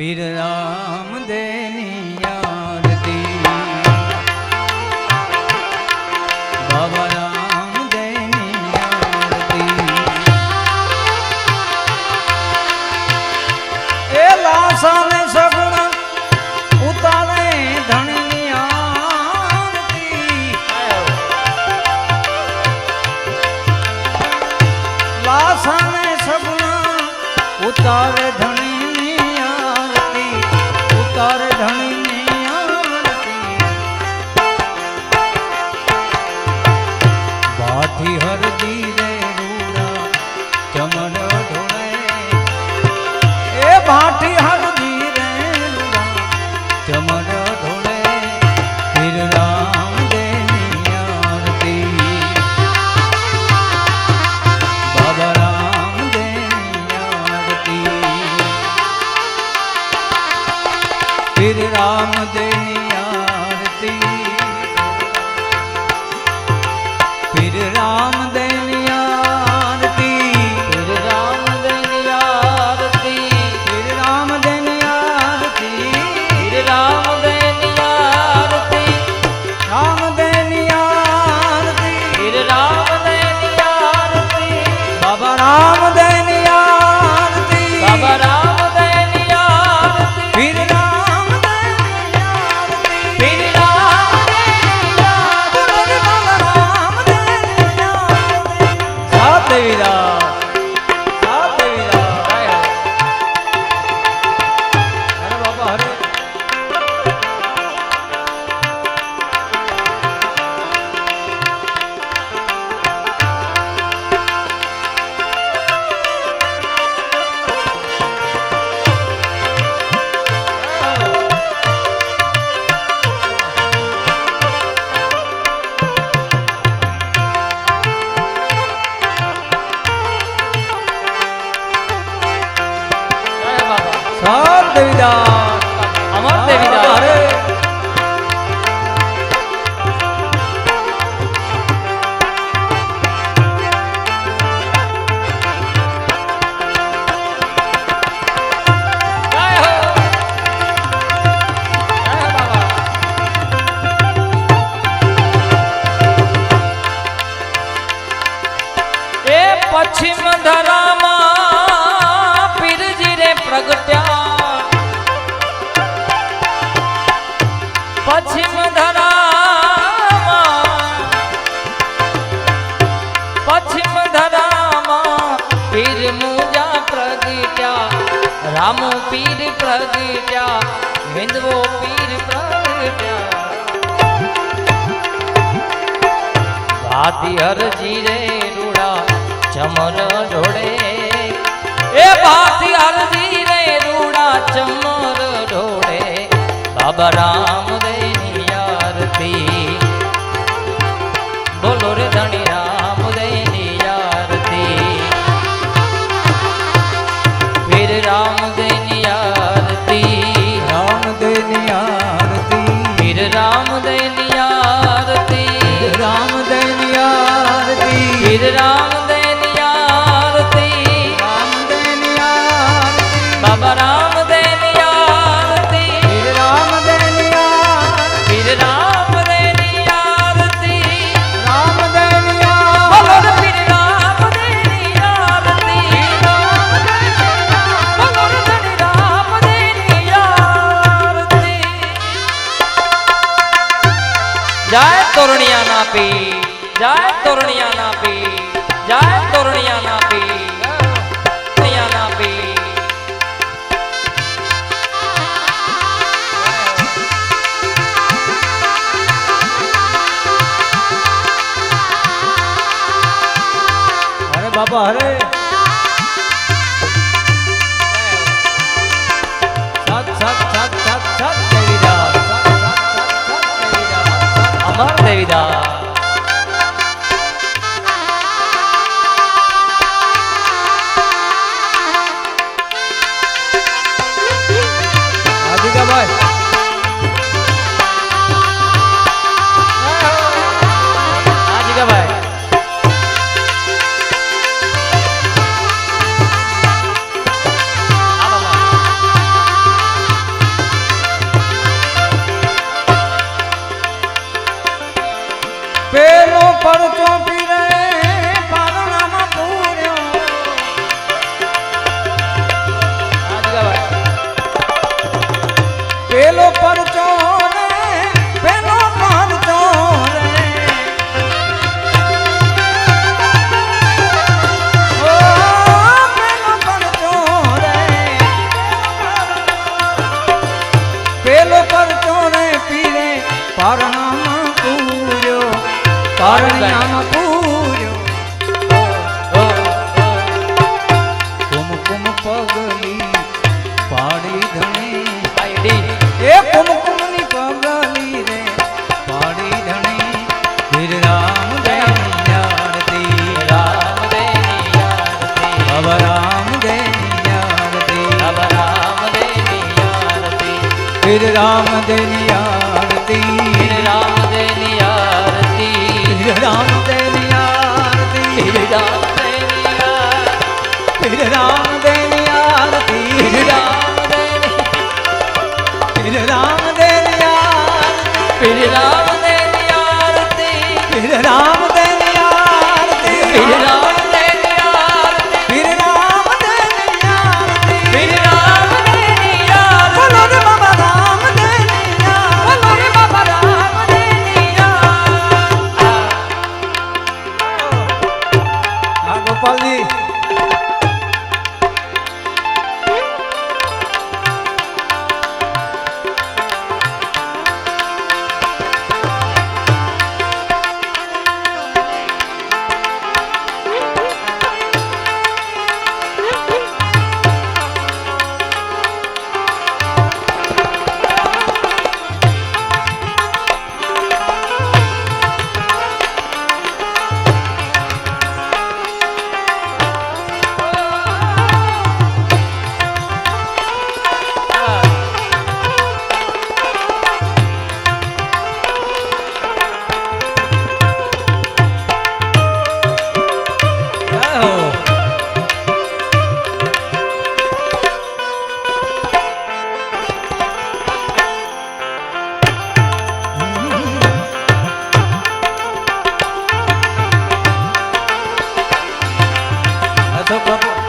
પીર રામ દેવ પશ્ચિમ ધરામાં પશ્ચિમ ધરામાં પીર મુજા પ્રગટ્યા રામ પીર પ્રગટ્યા હિન્દવો પીર પ્રગટ્યા. ભાતી હરજી રે રૂડા, ચમર જોડે એ ભાતી હરજી રે રૂડા, ચમર ઢોળે. બાબા રામ તોરણિયા ના પી જય તોરણિયા ના પી જય તોરણિયા ના પી તોરણિયા ના પી બાબા હરે 감사합니다. પેલો પડતો શ્રી રામ દેની આરતી શ્રી રામ દેની આરતી રામ દેની આરતી રામ રામ દેની આરતી રામ દેની રામ દેની આરતી રામ તો ભગવાન